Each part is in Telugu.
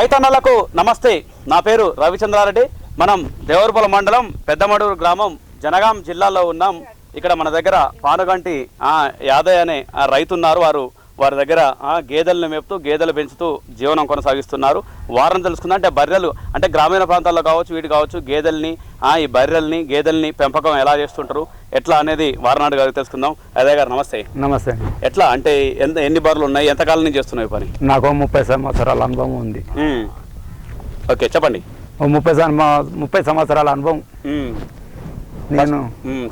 రైతన్నలకు నమస్తే. నా పేరు రవిచంద్రారెడ్డి. మనం దేవరపల మండలం పెద్దమడూరు గ్రామం జనగాం జిల్లాలో ఉన్నాం. ఇక్కడ మన దగ్గర పానుగంటి యాదయ్య అనే రైతున్నారు. వారు వారి దగ్గర గేదెలను మేపుతూ గేదెలు పెంచుతూ జీవనం కొనసాగిస్తున్నారు. వారం తెలుసుకుందా. అంటే బర్రెలు అంటే గ్రామీణ ప్రాంతాల్లో కావచ్చు వీటి కావచ్చు గేదెల్ని ఈ బర్రెల్ని గేదెల్ని పెంపకం ఎలా చేస్తుంటారు ఎట్లా అనేది వారనాడు గారికి తెలుసుకుందాం. అదే గారు నమస్తే. నమస్తే ఎట్లా? అంటే ఎంత ఎన్ని బర్రెలు ఉన్నాయి? ఎంతకాలం నుంచి చేస్తున్నావు ఈ పని? నాకు ముప్పై సంవత్సరాల అనుభవం ఉంది. ఓకే చెప్పండి. ముప్పై ముప్పై సంవత్సరాల అనుభవం. నేను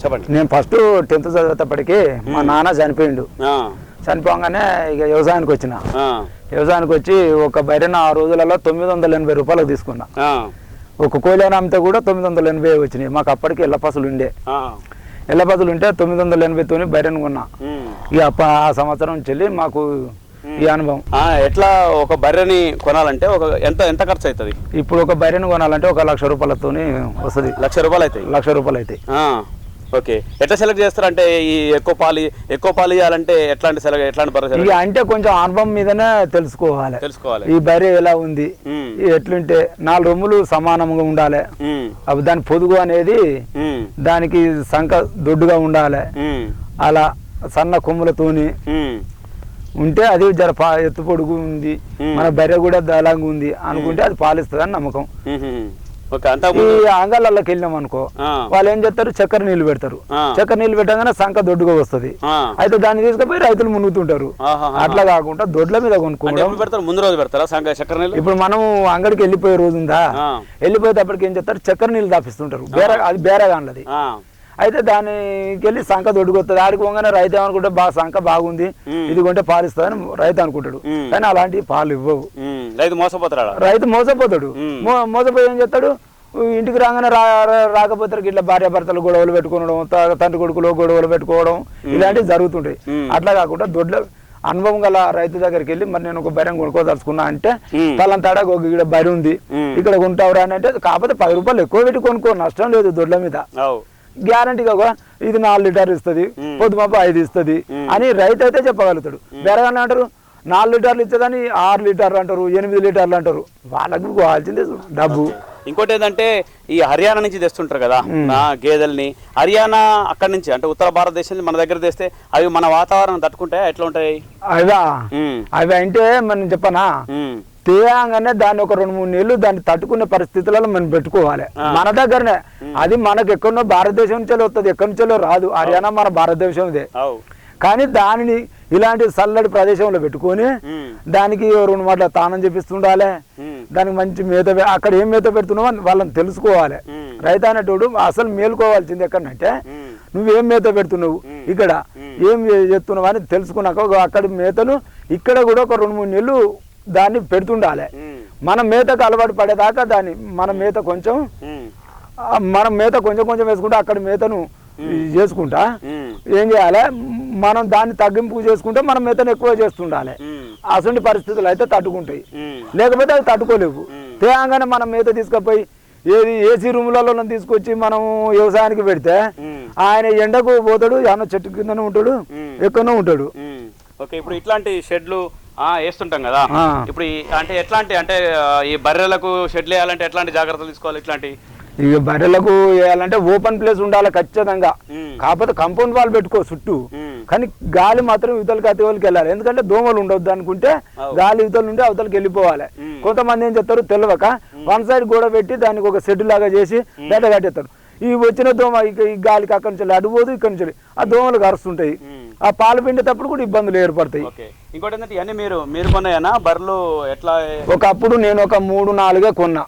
చెప్పండి. నేను ఫస్ట్ టెన్త్ చదివేటప్పటికి మా నాన్న చనిపోయిండు. చనిపోగానే ఇక వ్యవసాయానికి వచ్చిన. వ్యవసాయానికి వచ్చి ఒక బైరన ఆ రోజులలో తొమ్మిది వందల ఎనభై రూపాయలకు తీసుకున్నా. ఒక కోయిలేన అమ్మితే కూడా తొమ్మిది వందల ఎనభై వచ్చినాయి. మాకు అప్పటికి ఎల్లపసులు ఉండే. ఎల్లపసులు ఉంటే తొమ్మిది వందల ఎనభైతోని బైరన్ కొన్నా. ఇక అప్ప- ఆ సంవత్సరం చెల్లి మాకు ఈ అనుభవం. ఎట్లా ఒక బర్రెని కొనాలంటే ఒక ఎంత ఎంత ఖర్చు అవుతుంది ఇప్పుడు ఒక బైరన్ కొనాలంటే ఒక లక్ష రూపాయలతోని వస్తుంది. లక్ష రూపాయలు అవుతాయి లక్ష రూపాయలు అవుతాయి ఓకే. ఎట్లా సెలెక్ట్ చేస్తారంటే ఈ ఎక్కువ పాలు ఎక్కువ పాలు ఇవ్వాలంటే ఎట్లాంటి సెలెక్ట్ ఎట్లాంటి బర్రె ఇక అంటే కొంచెం అనుభవం మీదనే తెలుసుకోవాలి. తెలుసుకోవాలి. ఈ బర్రె ఎలా ఉంది? ఎట్లుంటే నాలుగు రొమ్ములు సమానంగా ఉండాలి. అవి దాని పొదుగు అనేది. దానికి సంఖ దొడ్డుగా ఉండాలి. అలా సన్న కొమ్ములతోని మ్మ్. ఉంటే అది జర పా ఎత్తు పొడుగు ఉంది. మన బర్రె కూడా దళంగా ఉంది అనుకుంటే అది పాలిస్తుంది అని నమ్మకం అంగళ్ళకి వెళ్ళినాం అనుకో. వాళ్ళు ఏం చేస్తారు చక్కెర నీళ్ళు పెడతారు. చక్కెర నీళ్ళు పెట్టగానే సంఖ దొడ్డుగా వస్తుంది. అయితే దాన్ని తీసుకుపోయి రైతులు మునుగుతుంటారు. అట్లా కాకుండా దొడ్ల మీద కొనుక్కోవడం ముందు రోజు పెడతారా సంగ చక్కెర నీళ్ళు ఇప్పుడు మనం అంగడికి వెళ్ళిపోయే రోజు ఉందా. వెళ్ళిపోయేటప్పటికి ఏం చేస్తారు చక్కెర నీళ్ళు దాపిస్తుంటారు బేర అది బేరగా అన్నది ఆ. అయితే దానికి వెళ్ళి సంఖ దొడ్డుకొస్తుంది ఆడికి పోగానే రైతు ఏమనుకుంటే బాగా సంఖ బాగుంది. ఇది కొంటే పాలు ఇస్తుందని రైతు అనుకుంటాడు. కానీ అలాంటి పాలు ఇవ్వవు. రైతు మోసపోతారా రైతు మోసపోతాడు. మోసపోయి ఏం చేస్తాడు? ఇంటికి రాగానే రా రాకపోతే ఇట్లా భార్య భర్తలు గొడవలు పెట్టుకోవడం తండ్రి కొడుకులు గొడవలు పెట్టుకోవడం ఇలాంటివి జరుగుతుంటాయి. అట్లా కాకుండా దొడ్ల అనుభవం గల రైతు దగ్గరికి వెళ్ళి మరి నేను ఒక బైరం కొనుక్కోదలుచుకున్నా అంటే మ్. పలానా తేడా ఒక ఇక్కడ బరి ఉంది. ఇక్కడ కొంటావురా అని అంటే కాకపోతే పది రూపాయలు ఎక్కువ పెట్టి కొనుక్కో నష్టం లేదు దొడ్ల మీద. గ్యారంటీగా ఇది నాలుగు లీటర్ ఇస్తుంది. పొద్దుమాప ఐదు ఇస్తుంది. అని రైతు అయితే చెప్పగలుగుతాడు. బెరగానే అంటారు నాలుగు లీటర్లు ఇచ్చేదని ఆరు లీటర్లు అంటారు ఎనిమిది లీటర్లు అంటారు. వాళ్ళకు కావాల్సిందే డబ్బు. ఇంకోటి ఏంటంటే ఈ హర్యానా నుంచి తెస్తుంటారు కదా ఆ గేదెల్ని. హర్యానా అక్కడి నుంచి అంటే ఉత్తర భారతదేశం మన దగ్గర తెస్తే అవి మన వాతావరణం తట్టుకుంటే ఎట్లా ఉంటాయి? అవా అవి అంటే మనం చెప్పనా? తేయంగానే దాన్ని ఒక రెండు మూడు నెలలు దాన్ని తట్టుకునే పరిస్థితులలో మనం పెట్టుకోవాలి. మన దగ్గరనే. అది మనకు ఎక్కడో భారతదేశం నుంచే వస్తుంది ఎక్కడి నుంచో రాదు. హర్యానా మన భారతదేశం ఇదే అవు. కానీ దానిని ఇలాంటి చల్లటి ప్రదేశంలో పెట్టుకొని దానికి రెండు మాటల తానం చేపిస్తుండాలి. దానికి మంచి మేత అక్కడ ఏం మేత పెడుతున్నావో అని వాళ్ళని తెలుసుకోవాలి. రైతు అనేటోడు అసలు మేలుకోవాల్సింది ఎక్కడంటే నువ్వేం మేత పెడుతున్నావు ఇక్కడ? ఏం చేస్తున్నావు అని తెలుసుకున్నాక అక్కడి మేతలు ఇక్కడ కూడా ఒక రెండు మూడు నెలలు దాన్ని పెడుతుండాలి. మన మేతకు అలవాటు పడేదాకా దాన్ని మన మేత కొంచెం మనం మేత కొంచెం కొంచెం వేసుకుంటే అక్కడ మేతను చేసుకుంటా. ఏం చేయాలి? మనం దాన్ని తగ్గింపు చేసుకుంటే మనం మేతను ఎక్కువ చేస్తుండాలి. అసలు పరిస్థితులు అయితే తట్టుకుంటాయి. లేకపోతే అవి తట్టుకోలేవు. తేయంగానే మనం మేత తీసుకుపోయి ఏది ఏసీ రూములలో తీసుకొచ్చి మనం వ్యవసాయానికి పెడితే ఆయన ఎండకు పోతాడు ఏమన్నా చెట్టు కిందనే ఉంటాడు. ఎక్కడో ఉంటాడు. ఓకే ఇప్పుడు ఇట్లాంటి షెడ్లు ఆ, వేస్తుంటాం కదా. ఇప్పుడు అంటే ఎట్లాంటి అంటే ఈ బర్రెలకు షెడ్లు వేయాలంటే ఎట్లాంటి జాగ్రత్తలు తీసుకోవాలి ఇట్లాంటి? ఇక బర్రెలకు వేయాలంటే ఓపెన్ ప్లేస్ ఉండాలి ఖచ్చితంగా. కాకపోతే కంపౌండ్ వాల్ పెట్టుకో చుట్టూ. కానీ గాలి మాత్రం ఇవతలకి అతివలకి వెళ్ళాలి. ఎందుకంటే దోమలు ఉండొద్దు అనుకుంటే అవు. గాలి ఇవతల నుండి అవతలకి వెళ్ళిపోవాలి. ఉమ్. కొంతమంది ఏం చెప్తారు తెలియక వన్ సైడ్ గోడ పెట్టి దానికి ఒక షెడ్ లాగా చేసి బయట కట్టేస్తారు. ఈ వచ్చిన దోమ ఇక ఈ గాలికి అక్కడి నుంచి అడుగుపోదు ఇక్కడి నుంచి ఆ దోమలు కరుస్తుంటాయి. ఆ పాలు పిండేటప్పుడు కూడా ఇబ్బందులు ఏర్పడతాయి. ఇంకోటి ఏంటంటే ఇవన్నీ మీరు మీరు కొన్నాయనా? బర్రెలు ఎట్లా? ఒకప్పుడు నేను ఒక మూడు నాలుగే కొన్నా.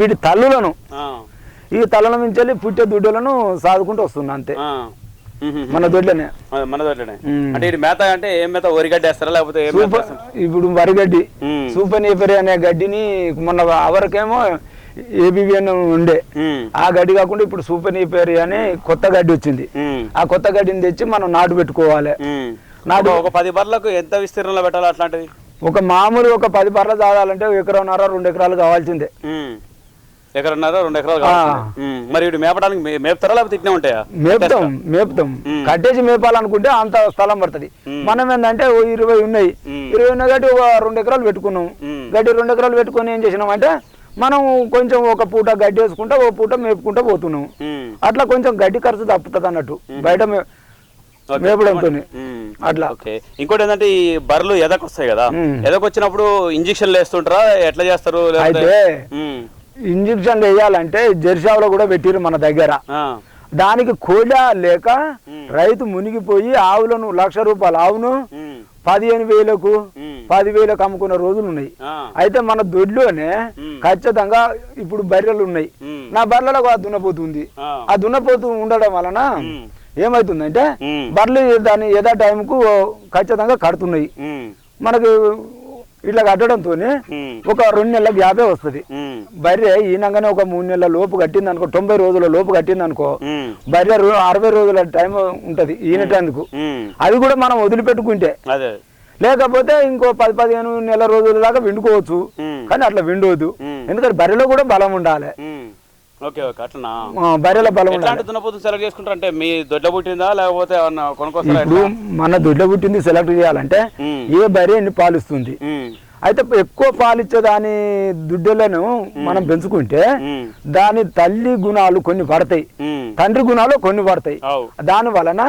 వీటి తల్లులను. ఈ తల్లుల నుంచి వెళ్ళి పుట్టే దుడ్డలను సాదుకుంటూ వస్తున్నా అంతే. మన దొడ్లనే. మన దొడ్లనే. అంటే ఇది మేత అంటే ఏం మేత? వరిగడ్డ వేస్తారా లేకపోతే? ఇప్పుడు వరిగడ్డి ఉమ్, సూపర్ నేపరి అనే గడ్డిని మొన్న అవరకేమో ఏబివిఎన్ ఉండే. ఆ గడ్డి కాకుండా ఇప్పుడు సూపర్ నేపరి అని కొత్త గడ్డి వచ్చింది. ఆ కొత్త గడ్డిని తెచ్చి మనం నాటు పెట్టుకోవాలి. నాటు- ఒక- పది బర్రెలకు ఎంత విస్తీర్ణంలో పెట్టాలి అట్లాంటిది? ఒక మామూలు ఒక పది బర్రెలు తాగాలంటే ఎకరంన్నర రెండు ఎకరాలు కావాల్సిందే. ఎకరన్నర రెండు ఎకరాలు. మరి వీడు మేపడానికి మేపుతారా లేకపోతే ఇట్నే ఉంటాయా? మేపుతాం మేపుతాం. కట్టేసి మేపాలనుకుంటే అంత స్థలం పడుతుంది. మనం ఏంటంటే ఇరవై ఉన్నాయి. ఇరవై ఉన్నాయి కాబట్టి ఒక రెండు ఎకరాలు పెట్టుకున్నాం. గడ్డి రెండు ఎకరాలు పెట్టుకొని ఏం చేసినాం అంటే మనం కొంచెం ఒక పూట గడ్డి వేసుకుంటా ఒక పూట మేపుకుంటా పోతున్నాం. అట్లా కొంచెం గడ్డి ఖర్చు తప్పుతుంది అన్నట్టు. బయట. మేపడంతో. అట్లా. ఓకే. ఇంకోటి ఏంటంటే ఈ బర్రెలు ఎదకొస్తాయి కదా. ఎదకొచ్చినప్పుడు ఇంజక్షన్లు వేస్తుంటారా? ఎట్లా చేస్తారు? అయితే. ఇంజక్షన్ వేయాలంటే జెర్సావులో కూడా పెట్టిరు మన దగ్గర. దానికి కోడా లేక రైతు మునిగిపోయి ఆవులను లక్ష రూపాయలు ఆవును. పదిహేను వేలకు. పదివేలకు అమ్ముకున్న రోజులు ఉన్నాయి. అయితే మన దొడ్లోనే. ఖచ్చితంగా ఇప్పుడు బర్రెలు ఉన్నాయి. నా బర్రెలకు ఆ దున్నపోతుంది ఆ. దున్నపోతు ఉండడం వలన. ఏమవుతుందంటే. బర్రెలు దాన్ని ఏదో టైంకు ఖచ్చితంగా కడుతున్నాయి. మనకు ఇట్లా కట్టడంతో. ఒక రెండు నెలల గ్యాపే వస్తుంది. బర్రె ఈనంగానే ఒక మూడు నెలల లోపు కట్టింది అనుకో తొంభై రోజుల లోపు కట్టింది అనుకో. బర్రె అరవై రోజుల టైం ఉంటది ఈనటందుకు. అది కూడా మనం వదిలిపెట్టుకుంటే లేకపోతే ఇంకో పది పదిహేను నెల రోజుల దాకా విండుకోవచ్చు. కానీ అట్లా విండవద్దు. ఎందుకంటే బర్రెలో కూడా బలం ఉండాలి. ఓకే ఓకే అట్లనా ఆ, బర్రెల బలం ఎట్లాంటి సెలెక్ట్ చేసుకుంటారు అంటే మీ దొడ్ల పుట్టిందా లేకపోతే కొనుక్కొస్తారా మన దొడ్డ పుట్టింది సెలెక్ట్ చేయాలంటే. ఏ బర్రె ఎన్ని పాలిస్తుంది. అయితే ఎక్కువ పాలిచ్చే దాని దుడ్డలను మనం పెంచుకుంటే. దాని తల్లి గుణాలు కొన్ని పడతాయి. తండ్రి గుణాలు కొన్ని పడతాయి దాని వలన.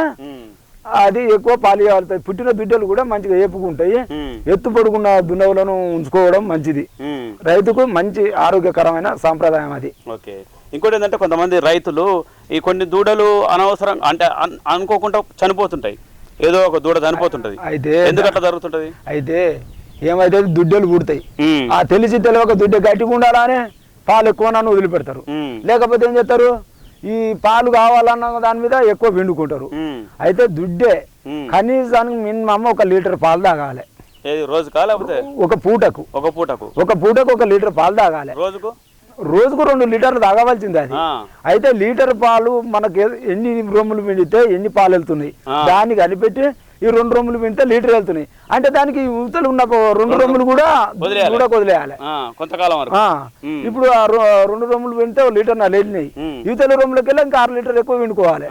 అది ఎక్కువ పాలు కాలుతాయి పుట్టిన దుడ్డలు కూడా మంచిగా ఏపుకుంటాయి. ఎత్తు పొడుగున్న దున్నవులను ఉంచుకోవడం మంచిది. రైతుకు మంచి ఆరోగ్యకరమైన సాంప్రదాయం అది ఓకే ఇంకోటి ఏంటంటే కొంతమంది రైతులు ఈ కొన్ని దూడలు అనవసరం అంటే అన్- అనుకోకుండా చనిపోతుంటాయి. ఏదో ఒక దూడ చనిపోతుంటది. అయితే ఎందుకు అట్లా జరుగుతుంటది? అయితే ఏమైతే దుడ్డలు పుడతాయి. ఆ తెలిసి తెలియక దుడ్డ గట్టిగా ఉండాలని పాలు ఎక్కువ నన్ను వదిలిపెడతారు. లేకపోతే ఏం చేస్తారు? ఈ పాలు కావాలన్న దాని మీద ఎక్కువ పిండుకుంటారు. అయితే దుడ్డే. కనీసానికి మినిమం ఒక లీటర్ పాలు తాగాలి. ఏది రోజుకా లేకపోతే? ఒక పూటకు. ఒక పూటకు. ఒక పూటకు ఒక లీటర్ పాలు తాగాలి. రోజుకు? రోజుకు రెండు లీటర్లు తాగవలసింది అది. అయితే లీటర్ పాలు మనకి ఎన్ని రొమ్ములు పిండితే ఎన్ని పాలు వెళ్తున్నాయి. దాన్ని కనిపెట్టి ఈ రెండు రొమ్ములు పిండితే లీటర్ వెళ్తున్నాయి అంటే దానికి యువతలు ఉన్న రెండు రొమ్ములు కూడా. కూడా వదిలేయాలి కొంతకాలం. ఇప్పుడు రెండు రొమ్ములు పిండితే లీటర్ నాలుగు వెళ్ళినాయి. యువతల రొమ్ములకి వెళ్ళి ఇంకా ఆరు లీటర్ ఎక్కువ పిండుకోవాలి.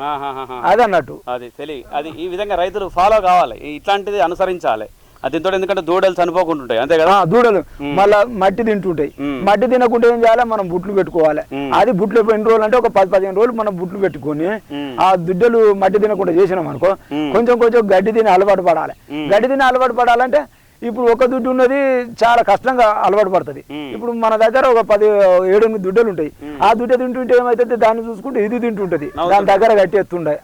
అది అన్నట్టు అది తెలియ అది ఈ విధంగా రైతులు ఫాలో కావాలి ఇట్లాంటిది అనుసరించాలి దీంతో ఎందుకంటే దూడలు చనిపోకుంటుంటాయి అంతే కదా దూడలు మళ్ళా మట్టి తింటుంటాయి. మట్టి తినకుంటే ఏం చేయాలి మనం బుట్లు పెట్టుకోవాలి. అది బుట్లు ఎన్ని రోజులు అంటే ఒక పది పదిహేను రోజులు మనం బుట్లు పెట్టుకొని. ఆ దుడ్డలు మట్టి తినకుండా చేసినాం అనుకో. కొంచెం కొంచెం గడ్డి తిని అలవాటు పడాలి. గడ్డి తిని అలవాటు పడాలంటే ఇప్పుడు ఒక దుడ్డు ఉన్నది చాలా కష్టంగా అలవాటు పడుతుంది. ఇప్పుడు మన దగ్గర ఒక పది ఏడు ఎనిమిది దుడ్డలు ఉంటాయి. ఆ దుడ్డ తింటుంటే ఏమైతుంది దాన్ని చూసుకుంటే ఇది తింటుంటది. దాని దగ్గర కట్టేస్తుండే.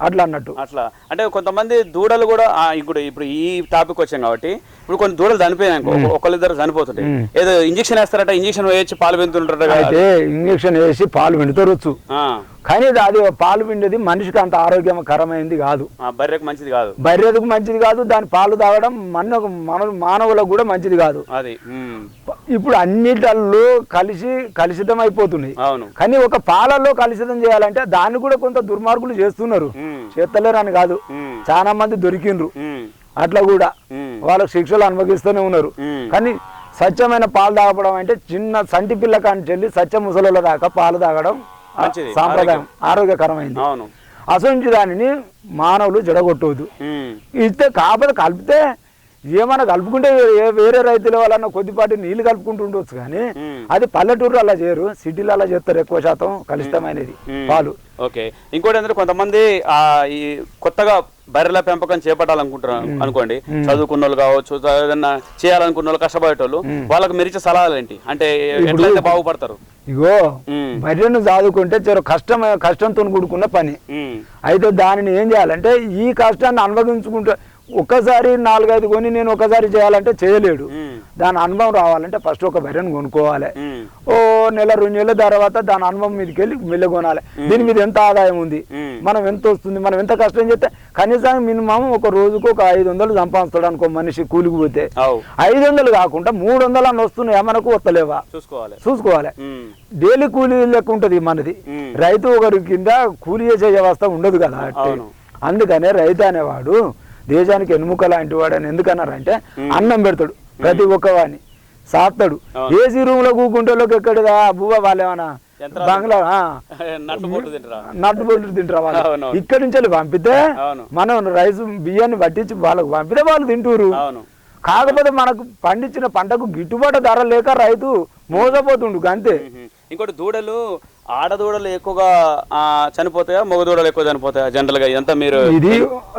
అట్లా అన్నట్టు. అట్లా. అంటే కొంతమంది దూడలు కూడా ఇప్పుడు ఇప్పుడు ఈ టాపిక్ వచ్చాం కాబట్టి ఇప్పుడు కొన్ని దూడలు చనిపోయాయి అనుకో ఒకళ్ళిద్దరు చనిపోతుంటాయి. ఏదో ఇంజక్షన్ వేస్తారట ఇంజక్షన్ వేయచ్చు పాలు కదా. అయితే ఇంజక్షన్ వేసి పాలు పిండుతారొచ్చు ఆ, కానీ అది పాలు పిండేది మనిషికి అంత ఆరోగ్యకరమైనది కాదు. బర్రెకు మంచిది కాదు. బర్రెలకు మంచిది కాదు దాని పాలు తాగడం మన మన మానవులకు కూడా మంచిది కాదు. అది ఇప్పుడు అన్నిటల్లో కలిసి కలుషితం అయిపోతున్నాయి. అవును. కానీ ఒక పాలల్లో కలుషితం చేయాలంటే దాన్ని కూడా కొంత దుర్మార్గులు చేస్తున్నారు. చేస్తలేరు అని కాదు. చాలా మంది దొరికిండ్రు. అట్లా కూడా. వాళ్ళకి శిక్షలు అనుభవిస్తూనే ఉన్నారు. కానీ స్వచ్ఛమైన పాలు తాగడం అంటే చిన్న సంటి పిల్ల కాని చెల్లి సత్య ముసలోళ్ళ దాకా పాలు తాగడం సాంప్రదాయం ఆరోగ్యకరమైంది. అసంచి దానిని మానవులు జడగొట్టవద్దు ఇస్తే కాకపోతే కలిపితే ఏమన్నా కలుపుకుంటే వేరే రైతుల వాళ్ళన్న కొద్దిపాటి నీళ్ళు కలుపుకుంటూ ఉండొచ్చు కానీ. అది పల్లెటూరు అలా చేయరు సిటీలో అలా చేస్తారు ఎక్కువ శాతం కలుషితమైనది. పాలు. ఓకే. ఇంకోటి ఏంటంటే కొంతమంది ఆ ఈ కొత్తగా బర్రెల పెంపకం చేపట్టాలనుకుంటున్నారు అనుకోండి. చదువుకున్న వాళ్ళు కావచ్చు ఏదన్నా చేయాలనుకున్న వాళ్ళు కష్టపడేటోళ్ళు వాళ్ళకి మెరిచే సలహాలు ఏంటి? అంటే ఎట్లయితే బాగుపడతారు? ఇగో బర్రెను చదువుకుంటే చాలా కష్టం కష్టంతో కూడుకున్న పని. అయితే దానిని ఏం చేయాలంటే ఈ కష్టాన్ని అనుభవించుకుంటే ఒక్కసారి నాలుగైదు కొని నేను ఒకసారి చేయాలంటే చేయలేడు. దాని అనుభవం రావాలంటే ఫస్ట్ ఒక బర్రెను కొనుక్కోవాలి. ఓ నెల రెండు నెలల తర్వాత దాని అనుభవం మీదకి వెళ్ళి మెల్ల కొనాలి. దీని మీద ఎంత ఆదాయం ఉంది? మనం ఎంత వస్తుంది? మనం ఎంత కష్టం చేస్తే కనీసం మినిమం ఒక రోజుకు ఒక ఐదు వందలు సంపాదిస్తాడు అనుకో మనిషి కూలికి పోతే. ఐదు వందలు కాకుండా మూడు వందలు అని వస్తున్నాయా మనకు వస్తలేవా? చూసుకోవాలి. చూసుకోవాలి. డైలీ కూలీ లెక్క ఉంటుంది మనది. రైతు ఒకరి కింద కూలీ చేసే వ్యవస్థ ఉండదు కదా. అందుకనే రైతు అనేవాడు దేశానికి ఎన్నుముక లాంటి వాడు అని ఎందుకన్నారంటే అన్నం పెడతాడు. ప్రతి ఒక్కవాడిని అవును. ఏసీ రూమ్లో కూకుంటే ఎక్కడదా బువ్వ వాళ్ళేమన్నా. బంగ్లా నట్టు బొట్లు తింటారు? వాళ్ళు. ఇక్కడి నుంచి వెళ్ళి పంపితే మనం రైస్ బియ్యాన్ని పట్టించి వాళ్ళకు పంపితే వాళ్ళు తింటూరు. కాకపోతే మనకు పండించిన పంటకు గిట్టుబాటు ధర లేక రైతు మోసపోతుండు అంతే. ఇంకోటి దూడలు ఆడదూడలు ఎక్కువగా చనిపోతాయా మగ దూడలు ఎక్కువ చనిపోతాయా జనరల్గా ఇదంతా మీరు ఇది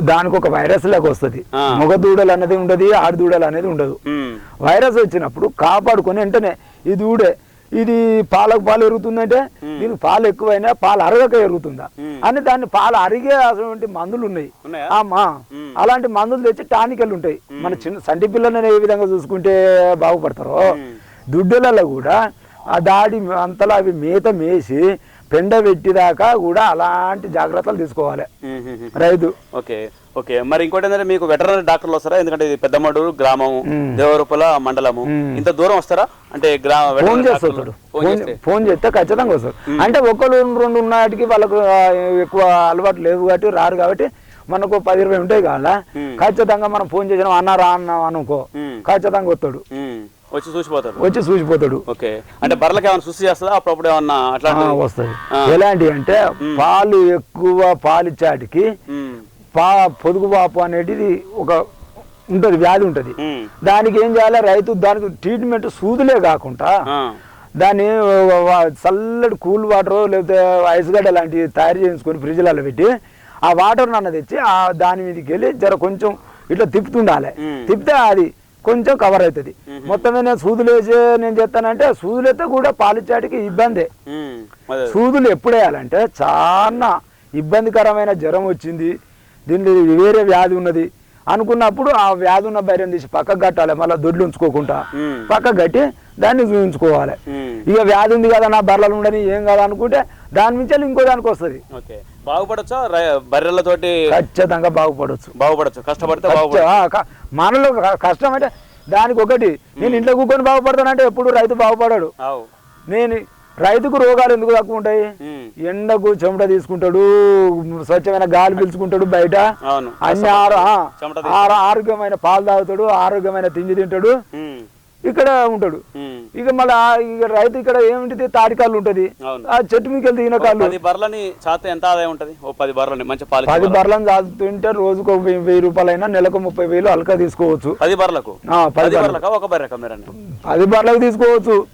దానికి ఒక వైరస్ లాగా వస్తుంది ఆ. మగ దూడలు అనేది ఉండదు ఆడ దూడలు అనేది ఉండదు. వైరస్ వచ్చినప్పుడు కాపాడుకొని వెంటనే ఈ దూడే ఇది పాలకు పాలు ఎరుగుతుందంటే దీనికి పాలు ఎక్కువైనా పాలు అరగక ఎరుగుతుందా. అని దాన్ని పాలు అరిగే అటువంటి మందులు ఉన్నాయి. అలాంటి మందులు తెచ్చి టానికలు ఉంటాయి మన చిన్న సంటి పిల్లలని ఏ విధంగా చూసుకుంటే బాగుపడతారో. దుడ్డలలో కూడా ఆ దాడి అంతలా అవి మేత మేసి పెండ పెట్టిదాకా కూడా అలాంటి జాగ్రత్తలు తీసుకోవాలి. రైతు. Okay okay. మరి ఇంకోటి ఏంటంటే మీకు వెటరనరీ డాక్టర్లు వస్తారా? ఎందుకంటే ఇది పెద్దమడూరు గ్రామము మ్మ్. దేవరూపల మండలము. ఇంత దూరం వస్తారా? అంటే గ్రామ ఫోన్ చేస్తాడు ఫోన్ చేస్తే. ఖచ్చితంగా వస్తారు అంటే ఒకళ్ళు రెండు ఉన్నటికి వాళ్ళకు ఎక్కువ అలవాటు లేవు కాబట్టి రారు కాబట్టి మనకు పది ఇరవై ఉంటాయి కావాలా. ఖచ్చితంగా మనం ఫోన్ చేసినాం అన్నారా అన్నాం అనుకో. ఖచ్చితంగా వస్తాడు. వచ్చి చూసిపోతారు వచ్చి చూసిపోతాడు. ఓకే. అంటే బర్రెలకి ఏమైనా సుస్థి చేస్తుందా? అప్పుడప్పుడు ఏమన్నా అట్లా వస్తది ఎలాంటి అంటే పాలు ఎక్కువ పాలిచ్చాటికి పా పొదుగు పాపు అనేది ఒక ఉంటది వ్యాధి ఉంటది. దానికి ఏం చేయాలి? రైతు దానికి ట్రీట్మెంట్ సూదులే కాకుండా దాన్ని చల్లటి కూల్ వాటర్ లేకపోతే ఐస్ గడ్డ లాంటివి తయారు చేయించుకొని ఫ్రిడ్జ్లలో పెట్టి ఆ వాటర్ నన్న తెచ్చి ఆ దాని మీదకి వెళ్ళి జర కొంచెం ఇట్లా తిప్పుతుండాలి. తిప్పితే అది కొంచెం కవర్ అవుతుంది. మొత్తం మీద నేను సూదులు వేసి నేను చెప్తానంటే సూదులు అయితే కూడా పాలిచ్చాటికి ఇబ్బందే. సూదులు ఎప్పుడు వేయాలంటే చాలా ఇబ్బందికరమైన జ్వరం వచ్చింది. దీనిలో వేరే వ్యాధి ఉన్నది. అనుకున్నప్పుడు ఆ వ్యాధి ఉన్న బైరం తీసి పక్కకు కట్టాలి మళ్ళీ దొడ్లు ఉంచుకోకుండా. మ్మ్. పక్కకు కట్టి దాన్ని చూపించుకోవాలి. ఇక వ్యాధి ఉంది కదా నా బర్రెలు ఉండని ఏం కాదు అనుకుంటే దాని నుంచి ఇంకో దానికి వస్తుంది. బాగుపడచ్చా? బర్రెలతోటి ఖచ్చితంగా బాగుపడచ్చు. కష్టపడితే బాగుపడచ్చు. ఆ, క- మనలో కష్టం అంటే దానికి ఒకటి నేను ఇంట్లో కూర్చొని బాగుపడతానంటే ఎప్పుడు రైతు బాగుపడాడు. నేను రైతుకు రోగాలు ఎందుకు తక్కువ ఉంటాయి. ఎండకు చెమట తీసుకుంటాడు స్వచ్ఛమైన గాలి పీల్చుకుంటాడు బయట. అన్ని ఆరోగ్యమైన పాలు తాగుతాడు ఆరోగ్యమైన తిండి తింటాడు. ఇక్కడ ఉంటాడు. ఇక మళ్ళీ ఇక రైతు ఇక్కడ ఏమిటి తాటికాళ్ళు ఉంటది. అవును. ఆ చెట్టు మీకు వెళ్తే ఈయన కాళ్ళు. చాతే ఎంత ఆదాయం ఉంటది? ఓ పది బర్రెలని మంచి పాలు పది బర్రెలను. తాగుతుంటే రోజుకు వెయ్యి- రూపాయలైనా నెలకు ముప్పై వేలు అలకా తీసుకోవచ్చు. పది బర్రెలకు? ఆ, పది ఒక బర్రెక పది తీసుకోవచ్చు.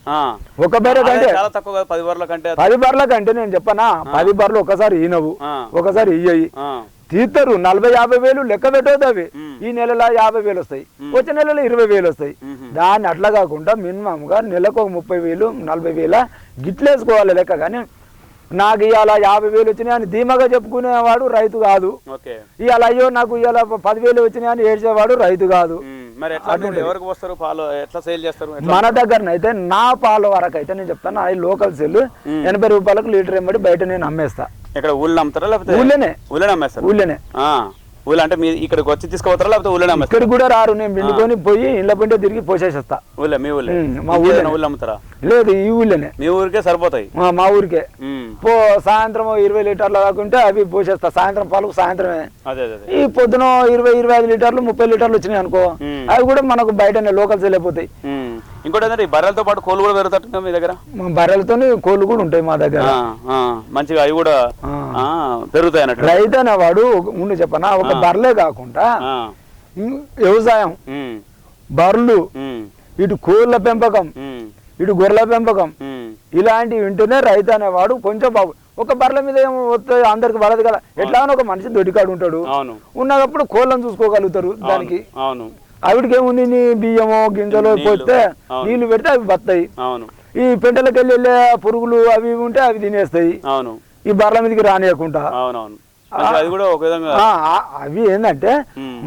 ఒక బర్రె కంటే చాలా తక్కువ పది బర్రెల కంటే? పది బర్రెల కంటే నేను చెప్పనా? పది బర్రెలు ఒకసారి ఈనవు. ఒకసారి ఇయ్యయి. ఆ. తీస్తారు నలభై యాభై వేలు లెక్క పెట్టవద్దు అవి. ఈ నెలలో యాభై వేలు వస్తాయి. వచ్చే నెలలో ఇరవై వేలు వస్తాయి. దాన్ని అట్లా కాకుండా మినిమం గా నెలకు ఒక ముప్పై వేలు నలభై వేల గిట్లేసుకోవాలి లెక్క. కానీ నాకు ఇవాళ యాభై వేలు వచ్చినాయి అని ధీమాగా చెప్పుకునేవాడు రైతు కాదు. ఇవాళ అయ్యో నాకు ఇవాళ పదివేలు వచ్చినాయి అని ఏడ్చేవాడు రైతు కాదు? మన దగ్గరనైతే నా పాల వరకు అయితే నేను చెప్తాను అది లోకల్ సెల్ ఎనభై రూపాయలకు లీటర్ ఎమ్మడి బయట నేను అమ్మేస్తా. ఇక్కడ ఊళ్ళో అమ్ముతారా లేకపోతే ఊళ్ళోనే. ఊళ్ళోనే అమ్మేస్తారు? ఊళ్ళోనే. ఊళ్ళో అంటే మీరు ఇక్కడికి వచ్చి తీసుకుపోతారా లేకపోతే ఊళ్ళోనే అమ్మేస్తారు? ఇక్కడికి కూడా రారు నేను పిండుకొని పోయి ఇళ్ళ పంటే తిరిగి పోసేసేస్తా. ఊళ్ళో మీ ఊళ్ళో. మా ఊళ్ళోనే. ఊళ్ళో అమ్ముతారా? లేదు ఈ ఊళ్ళోనే. మీ ఊరికే సరిపోతాయి. మా- ఊరికే. పో సాయంత్రం ఇరవై లీటర్లు కాకుంటే అవి పోసేస్తా. సాయంత్రం పాలకు సాయంత్రమే. ఈ పొద్దున ఇరవై ఇరవై ఐదు లీటర్లు ముప్పై లీటర్లు వచ్చినాయి అనుకో. అవి కూడా మనకు బయటనే లోకల్ సేల్ అయిపోతాయి మ్మ్. ఇంకోటి ఏంటంటే ఈ బర్రెలతో పాటు కోళ్ళు కూడా పెరుగుతాయి మీ దగ్గర? మా బర్రెలతోని కోళ్ళు కూడా ఉంటాయి మా దగ్గర. మంచిగా అవి కూడా పెరుగుతాయి అన్నట్టు రైతు అనేవాడు ఉండి చెప్పనా ఒక బర్రెలే కాకుండా వ్యవసాయం. బర్రెలు. ఇటు కోళ్ళ పెంపకం. ఇటు గొర్రెల పెంపకం. ఇలాంటివి వింటేనే రైతు అనేవాడు కొంచెం బాబు ఒక బర్రెల మీద ఏమో వస్తే అందరికి పడదు కదా. ఎట్లాగో ఒక మనిషి దొడికాడు ఉంటాడు. ఉన్నప్పుడు కోళ్ళను చూసుకోగలుగుతారు దానికి. అవును. ఆవిడకి ఏముంది నీ బియ్యమో గింజలు. పోతే. నీళ్ళు పెడితే అవి అవును. ఈ పెంటలకు వెళ్ళి పురుగులు అవి ఉంటే అవి తినేస్తాయి. అవును. ఈ బర్రెల మీదకి రానియకుండా. అవునవును. అది కూడా ఒక విధంగా అవి ఏంటంటే.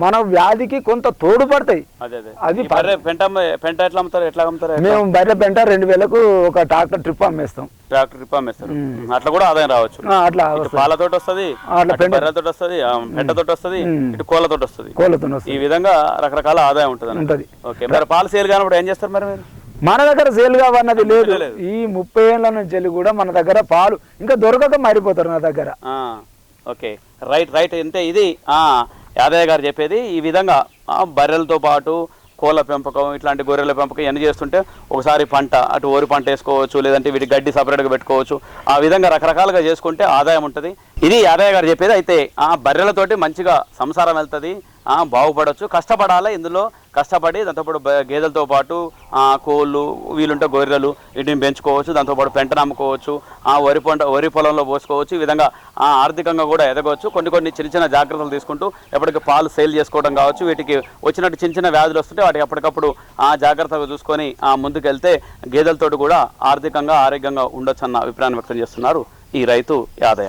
మన వ్యాధికి కొంత తోడుపడతాయి అదే అదే. అది ఈ బర్రె పెంట పెంట ఎట్లా అమ్ముతారు? ఎట్లా అమ్ముతారు? మేము బయట పెంట రెండు వేలకు ఒక ట్రాక్టర్ ట్రిప్ అమ్మేస్తాం. ట్రాక్టర్ ట్రిప్ అమ్మేస్తారు. అట్లా కూడా ఆదాయం రావచ్చు. అట్లా. పాలతోటి వస్తుంది అట్లా పెంట బర్రెలతోటి వస్తుంది పెంటతోటి వస్తుంది. ఇటు కోళ్ళతోటి వస్తుంది. కోళ్ళతో ఈ విధంగా రకరకాల ఆదాయం ఉంటుంది. ఉంటది. ఓకే మరి పాలు సేల్ కానప్పుడు ఏం చేస్తారు మరి మీరు? మన దగ్గర సేల్ కావన్నది లేదు. లేదు. ఈ ముప్పై ఏళ్ళ నుంచి కూడా మన దగ్గర పాలు ఇంకా దొరకక మారిపోతారు నా దగ్గర. ఓకే. రైట్ రైట్ అంటే ఇది యాదయ్య గారు చెప్పేది ఈ విధంగా బర్రెలతో పాటు కోళ్ళ పెంపకం ఇట్లాంటి గొర్రెల పెంపకం ఇవన్నీ చేస్తుంటే ఒకసారి పంట అటు వరి పంట వేసుకోవచ్చు లేదంటే వీటి గడ్డి సపరేట్గా పెట్టుకోవచ్చు. ఆ విధంగా రకరకాలుగా చేసుకుంటే ఆదాయం ఉంటుంది. ఇది యాదయ్య గారు చెప్పేది అయితే ఆ బర్రెలతోటి మంచిగా సంసారం వెళ్తుంది. బాగుపడవచ్చు కష్టపడాలి? ఇందులో కష్టపడి దాంతోపాటు గేదెలతో పాటు కోళ్ళు వీలుంటే గొర్రెలు వీటిని పెంచుకోవచ్చు. దాంతోపాటు పెంటను అమ్ముకోవచ్చు ఆ వరి పంట వరి పొలంలో పోసుకోవచ్చు. ఈ విధంగా ఆ, ఆర్థికంగా కూడా ఎదగవచ్చు కొన్ని కొన్ని చిన్న చిన్న జాగ్రత్తలు తీసుకుంటూ ఎప్పటికీ పాలు సేల్ చేసుకోవడం కావచ్చు. వీటికి వచ్చినట్టు చిన్న చిన్న వ్యాధులు వస్తుంటే వాటికి ఎప్పటికప్పుడు ఆ జాగ్రత్తగా చూసుకొని ఆ ముందుకెళ్తే గేదెలతోటి కూడా ఆర్థికంగా ఆరోగ్యంగా ఉండొచ్చు అన్న అభిప్రాయం వ్యక్తం చేస్తున్నారు ఈ రైతు యాదయ్య.